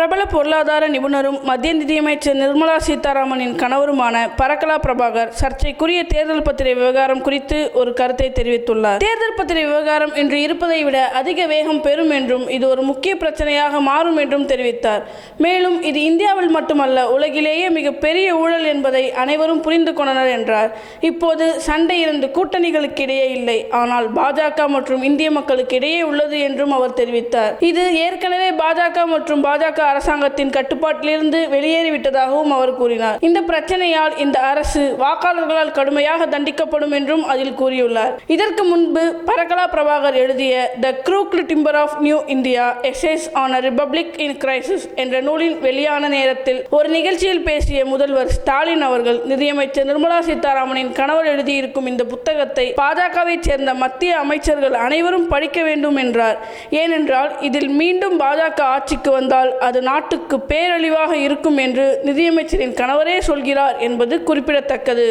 பிரபல பொருளாதார நிபுணரும் மத்திய நிதியமைச்சர் நிர்மலா சீதாராமனின் கணவருமான பரக்கலா பிரபாகர் சர்ச்சைக்குரிய தேர்தல் பத்திரிகை விவகாரம் குறித்து ஒரு கருத்தை தெரிவித்துள்ளார். தேர்தல் பத்திரிகை விவகாரம் இன்று இருப்பதை விட அதிக வேகம் பெறும் என்றும் இது ஒரு முக்கிய பிரச்சனையாக மாறும் என்றும் தெரிவித்தார். மேலும் இது இந்தியாவில் மட்டுமல்ல உலகிலேயே மிக பெரிய ஊழல் என்பதை அனைவரும் புரிந்து கொண்டனர் என்றார். இப்போது சண்டை இரண்டு கூட்டணிகளுக்கு இடையே இல்லை. ஆனால் பாஜக மற்றும் இந்திய மக்களுக்கு இடையே உள்ளது என்றும் அவர் தெரிவித்தார். இது ஏற்கனவே பாஜக மற்றும் பாஜக அரசாங்கத்தின் கட்டுப்பாட்டிலிருந்து வெளியேறிவிட்டதாகவும் அவர் கூறினார். இந்த பிரச்சனையால் இந்த அரசு வாக்காளர்களால் கடுமையாக தண்டிக்கப்படும் என்றும் அதில் கூறியுள்ளார். இதற்கு முன்பு பரகலா பிரபாகர் எழுதிய the crooked timber of new India essays on a republic in crisis என்ற நூலின் வெளியான நேரத்தில் ஒரு நிகழ்ச்சியில் பேசிய முதல்வர் ஸ்டாலின் அவர்கள் நிதியமைச்சர் நிர்மலா சீதாராமனின் கணவர் எழுதியிருக்கும் இந்த புத்தகத்தை பாஜகவை சேர்ந்த மத்திய அமைச்சர்கள் அனைவரும் படிக்க வேண்டும் என்றார். ஏனென்றால் இதில் மீண்டும் பாஜக ஆட்சிக்கு வந்தால் அது அது நாட்டுக்கு பேரழிவாக இருக்கும் என்று நிதியமைச்சரின் கணவரே சொல்கிறார் என்பது குறிப்பிடத்தக்கது.